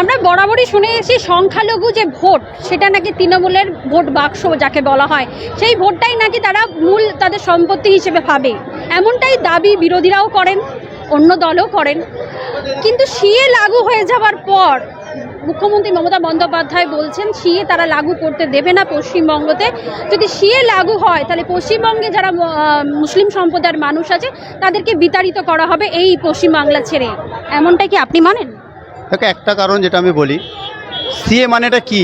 আমরা বরাবরই শুনে এসেছি সংখ্যালঘু যে ভোট, সেটা নাকি তৃণমূলের ভোট বাক্স যাকে বলা হয়, সেই ভোটটাই নাকি তারা মূল তাদের সম্পত্তি হিসেবে ভাবে। এমনটাই দাবি বিরোধীরাও করেন, অন্য দলও করেন। কিন্তু সিএ লাগু হয়ে যাওয়ার পর, মুখ্যমন্ত্রী মমতা বন্দ্যোপাধ্যায় বলছেন, সিএ তারা লাগু করতে দেবে না পশ্চিমবঙ্গতে। যদি সিএ লাগু হয়, তাহলে পশ্চিমবঙ্গে যারা মুসলিম সম্প্রদায়ের মানুষ আছে, তাদেরকে বিতাড়িত করা হবে এই পশ্চিমবাংলা ছেড়ে। এমনটা কি আপনি মানেন? দেখো একটা কারণ যেটা আমি বলি, সিএ মানেটা কি?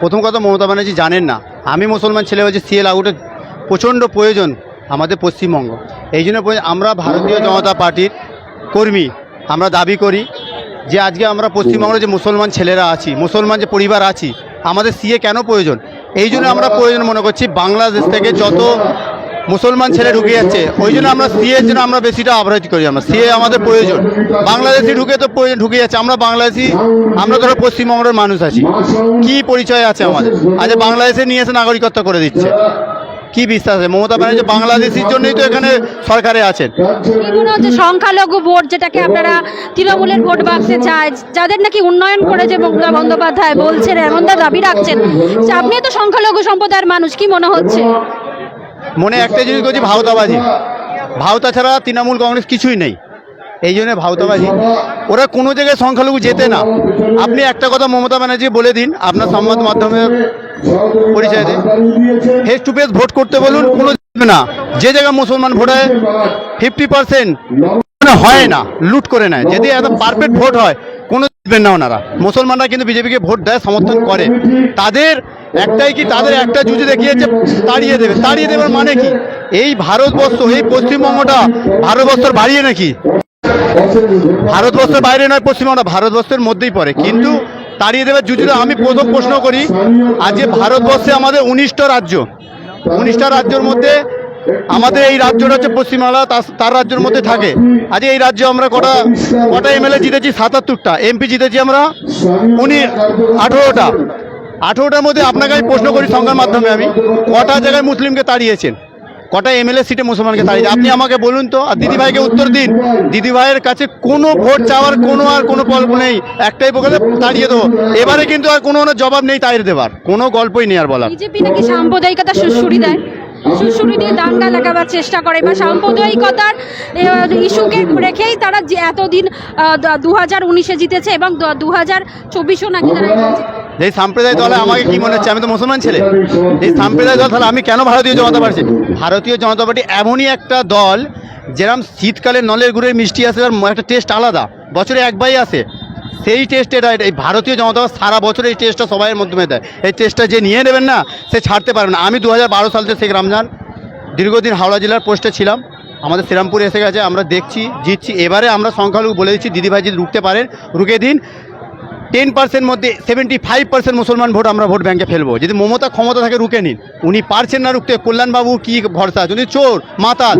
প্রথম কথা মমতা ব্যানার্জি জানেন না। আমি মুসলমান ছেলে হয়েছে, সিএ লাগুটা প্রচণ্ড প্রয়োজন আমাদের পশ্চিমবঙ্গ। এই জন্য আমরা ভারতীয় জনতা পার্টির কর্মী, আমরা দাবি করি যে আজকে আমরা পশ্চিমবঙ্গের যে মুসলমান ছেলেরা আছি, মুসলমান যে পরিবার আছি, আমাদের সিএ কেন প্রয়োজন? এই জন্য আমরা প্রয়োজন মনে করছি, বাংলাদেশ থেকে যত মুসলমান ছেলে ঢুকে যাচ্ছে। ওই জন্য আমরা সিএর জন্য আমরা বেশিটা আবৃত্তি করি আমরা। সিএ আমাদের প্রয়োজন। বাংলাদেশি ঢুকে তো প্রয়োজন, ঢুকে যাচ্ছে। আমরা বাংলাদেশি, আমরা ধরো পশ্চিমবঙ্গের মানুষ আছি। কি পরিচয় আছে আমাদের? আজ বাংলাদেশে নিয়ে এসে নাগরিকত্ব করে দিচ্ছে। কি বিশ্বাস আছে? মমতা ব্যানার্জি বাংলাদেশির জন্যই তো এখানে সরকারে আছেন। হচ্ছে সংখ্যালঘু ভোট যেটাকে আপনারা তৃণমূলের ভোট বাক্সে চায়, যাদের নাকি উন্নয়ন করেছে মমতা বন্দ্যোপাধ্যায় বলছেন, এমনটা দাবি রাখছেন। আপনি তো সংখ্যালঘু সম্প্রদায়ের মানুষ, কি মনে হচ্ছে? মনে একটাই জিনিস করছি, ভাওতাবাজি। ভাওতা ছাড়া তৃণমূল কংগ্রেস কিছুই নেই। এই জন্য ভাওতাবাজি। ওরা কোনো জায়গায় সংখ্যালঘু যেতে না। আপনি একটা কথা মমতা ব্যানার্জি বলে দিন, আপনার সংবাদ মাধ্যমে পরিচয় দিন। ফেস টু ফেস ভোট করতে বলুন, কোনো না। যে জায়গায় মুসলমান ভোট হয় ফিফটি পার্সেন্ট হয় না, লুট করে নেয়। যদি একদম পারফেক্ট ভোট হয়, কোনো জিতবেন না ওনারা। মুসলমানরা কিন্তু বিজেপিকে ভোট দেয়, সমর্থন করে। তাদের একটাই কি? তাদের একটা জুজে দেখিয়েছে, তাড়িয়ে দেবে। তাড়িয়ে দেবার মানে কি? এই ভারতবর্ষ, এই পশ্চিমবঙ্গটা ভারতবর্ষের বাড়িয়ে নাকি? ভারতবর্ষের বাইরে নয় পশ্চিমবঙ্গটা, ভারতবর্ষের মধ্যেই পড়ে। কিন্তু তাড়িয়ে দেবার জুজুরে আমি প্রথম প্রশ্ন করি আজকে ভারতবর্ষে আমাদের উনিশটা রাজ্য, উনিশটা রাজ্যের মধ্যে আমাদের এই রাজ্যটা হচ্ছে পশ্চিমবাংলা, তার- রাজ্যের মধ্যে থাকে। আজকে এই রাজ্যে আমরা কটা কটা এমএলএ জিতেছি? সাতাত্তরটা। এমপি জিতেছি আমরা উনি আঠেরোটা। আঠেরোটার মধ্যে আপনাকে আমি প্রশ্ন করি সংখ্যার মাধ্যমে আমি। কটা জায়গায় মুসলিমকে তাড়িয়েছেন? কটা এমএলএ সিটে মুসলমানকে তাড়িয়ে আপনি আমাকে বলুন তো। আর দিদিভাইকে উত্তর দিন। দিদিভাইয়ের কাছে কোনো ভোট চাওয়ার কোনো আর কোনো গল্প নেই। একটাই বলে তাড়িয়ে দেবো। এবারে কিন্তু আর কোনো জবাব নেই তাড়িয়ে দেবার। কোনো গল্পই নেই আর বলার। বিজেপি নাকি সাম্প্রদায়িকতা সুশ্রুরি দেয় সুশ্রুরি দিয়ে দাঙ্গা লাগাবার চেষ্টা করে। বা সাম্প্রদায়িকতার ইস্যুকে রেখেই তারা এতদিন দু হাজার উনিশে জিতেছে এবং দু হাজার চব্বিশও নাকি তারা। এই সাম্প্রদায়িক দলে আমাকে কি মনে হচ্ছে? আমি তো মুসলমান ছেলে। এই সাম্প্রদায়িক দল তাহলে আমি কেন ভারতীয় জনতা পার্টি ভারতীয় জনতা পার্টি এমনই একটা দল যেরকম শীতকালে নলের গুড়ের মিষ্টি আসে, তার একটা টেস্ট আলাদা। বছরে একবারই আসে। সেই টেস্ট এটা এই ভারতীয় জনতা সারা বছর এই টেস্টটা সবাইয়ের মাধ্যমে দেয়। এই টেস্টটা যে নিয়ে নেবেন না, সে ছাড়তে পারবে না। আমি দু হাজার সাল থেকে শেখ রমজান, দীর্ঘদিন হাওড়া জেলার পোস্টে ছিলাম। আমাদের শ্রীরামপুর এসে গেছে, আমরা দেখছি, জিতছি। এবারে আমরা সংখ্যালঘু বলে দিচ্ছি, দিদিভাই যদি রুখতে পারেন রুখে দিন। টেন পার্সেন্ট মধ্যে সেভেন্টি ফাইভ পার্সেন্ট মুসলমান ভোট আমরা ভোট ব্যাংকে ফেলব। যদি মমতা ক্ষমতা থাকে, রুখে নিন। উনি পারছেন না রুখতে। কল্যাণবাবু কি ভরসা? যদি চোর, মাতাল,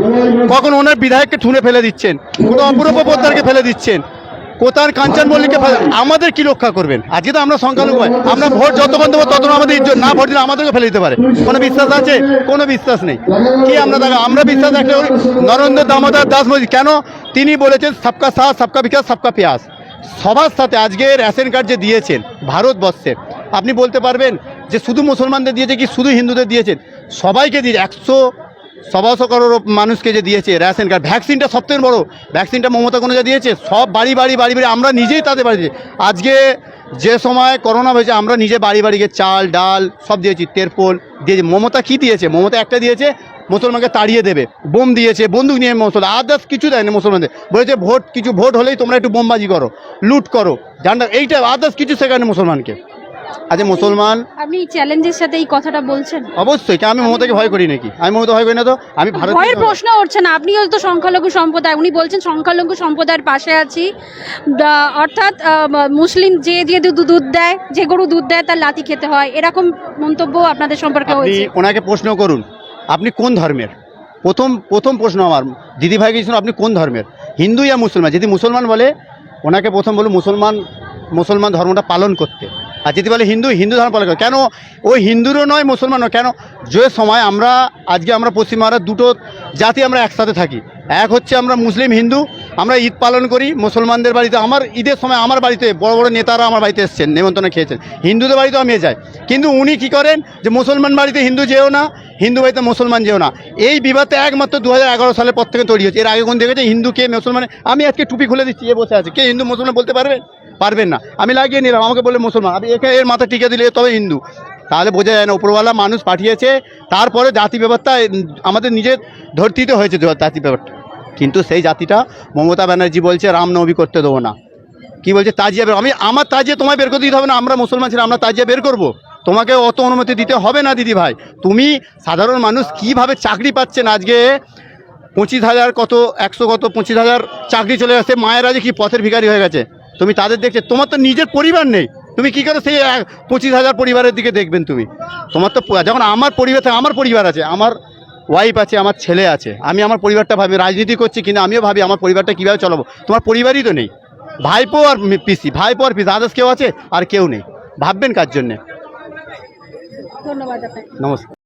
কখন ওনার বিধায়ককে ঠুনে ফেলে দিচ্ছেন, কোনো অপূর্ব পোদ্দারকে ফেলে দিচ্ছেন কোথার কাঞ্চন মল্লিককে আমাদের কি রক্ষা করবেন? আজকে তো আমরা সংখ্যালঘু হয়। আমরা ভোট যতক্ষণ দেবো ততক্ষণ আমাদের ইজ্জত না ভোট দিলে আমাদেরকে ফেলে দিতে পারে। কোনো বিশ্বাস আছে? কোনো বিশ্বাস নেই। কি আমরা দেখো আমরা বিশ্বাস একটা নরেন্দ্র দামোদর দাস মোদী। কেন? তিনি বলেছেন, সবকা সাথ, সবকা বিকাশ, সবকা পেঁয়াজ সবার সাথে আজকে রেশন কার্ড যে দিয়েছেন, ভারতবর্ষে, আপনি বলতে পারবেন যে শুধু মুসলমানদের দিয়েছে কি শুধু হিন্দুদের দিয়েছেন? সবাইকে দিয়েছে। একশো সবাশো করোড় মানুষকে যে দিয়েছে, রেশন কার্ড ভ্যাকসিনটা সবথেকে বড়। ভ্যাকসিনটা মমতা কোনো যা দিয়েছে, সব বাড়ি বাড়ি বাড়ি বাড়ি আমরা নিজেই তাদের বাড়ি দিয়েছি। আজকে যে সময় করোনা হয়েছে, আমরা নিজে বাড়ি বাড়ি গিয়ে চাল, ডাল সব দিয়েছি, তেরপোল দিয়েছি। মমতা কি দিয়েছে? মমতা একটা দিয়েছে, মুসলমানকে তাড়িয়ে দেবে। বোম দিয়েছে, বন্দুক নিয়ে মুসলমান আদার্স কিছু দেয়নি মুসলমানদের। বলেছে ভোট, কিছু ভোট হলেই তোমরা একটু বোমবাজি করো, লুট করো। জানটা এইটা আদার্স কিছু শেখায়নি মুসলমানকে। আজ মুসলমান? আপনি চ্যালেঞ্জের সাথে এই কথাটা বলছেন? অবশ্যই কি আমি মমতাকে ভয় করি নাকি? আমি মমতা ভয় করি না তো? আমি ভারত ভয়ের প্রশ্ন উঠছে না। আপনিও তো সংখ্যালঘু সম্প্রদায়। উনি বলছেন সংখ্যালঘু সম্প্রদায়ের পাশে আছি। অর্থাৎ মুসলিম যে যে দুধ দেয় যে গরু দুধ দেয় তার লাথি খেতে হয়। এরকম মন্তব্য আপনাদের সম্পর্কে আপনি হয়েছে। ওনাকে প্রশ্ন করুন আপনি কোন ধর্মের? প্রথম প্রথম প্রশ্ন আমার। দিদি ভাইকে আপনি কোন ধর্মের? হিন্দু ইয়া মুসলমান? যদি মুসলমান বলে ওনাকে প্রথম বলুন মুসলমান মুসলমান ধর্মটা পালন করতে। আর যদি বলে হিন্দু হিন্দু ধর্ম পালন করে, কেন? ওই হিন্দুরও নয়, মুসলমানও কেন? যে সময় আমরা, আজকে আমরা পশ্চিমবাংলার দুটো জাতি আমরা একসাথে থাকি। এক হচ্ছে আমরা মুসলিম, হিন্দু, আমরা ঈদ পালন করি মুসলমানদের বাড়িতে। আমার ঈদের সময় আমার বাড়িতে বড় বড় নেতারা আমার বাড়িতে এসছেন, নেমন্তন্ন খেয়েছেন। হিন্দুদের বাড়িতেও আমি যাই। কিন্তু উনি কি করেন যে মুসলমান বাড়িতে হিন্দু যেও না, হিন্দু বাড়িতে মুসলমান যেও না। এই বিবাদটা একমাত্র দু হাজার এগারো সালের পর থেকে তৈরি হয়েছে। এর আগে কোন দেখেছে? হিন্দু কে মুসলমান? আমি আজকে টুপি খুলে দিচ্ছি, এ বসে আছে। কে হিন্দু, মুসলমান বলতে পারবেন পারবেন না। আমি লাগিয়ে নিলাম, আমাকে বলে মুসলমান। আমি একে এর মাথা টিকে দিলে তবে হিন্দু। তাহলে বোঝা যায় না, উপরওয়ালা মানুষ পাঠিয়েছে, তারপরে জাতি ব্যাপারটা আমাদের নিজের ধরতিতে হয়েছে জাতি ব্যাপারটা কিন্তু সেই জাতিটা মমতা ব্যানার্জি বলছে রামনবমী করতে দেবো না। কি বলছে? তাজিয়া বের আমি আমার তাজিয়া তোমায় বের করে দিতে হবে না, আমরা মুসলমান ছিলাম, আমরা তাজিয়া বের করব। তোমাকে অত অনুমতি দিতে হবে না, দিদি ভাই। তুমি সাধারণ মানুষ কীভাবে চাকরি পাচ্ছেন? আজকে পঁচিশ হাজার কত, একশো কত, পঁচিশ হাজার চাকরি চলে আসছে, মায়েরা যে কি পথের ভিখারি হয়ে গেছে? তুমি তাদের দেখছে তোমার তো নিজের পরিবার নেই। তুমি কি করে সেই পঁচিশ হাজার পরিবারের দিকে দেখবেন তুমি? তোমার তো যখন আমার পরিবার আমার পরিবার আছে আমার ওয়াইফ আছে আমার ছেলে আছে আমি আমার পরিবারটা ভাবি রাজনীতি করছি কিন্তু আমিও ভাবি আমার পরিবারটা কীভাবে চলাবো। তোমার পরিবারই তো নেই। ভাইপো আর পিসি ভাইপো আর পিসি আদার্স কেউ আছে আর কেউ নেই। ভাববেন কার জন্যে? ধন্যবাদ নমস্কার।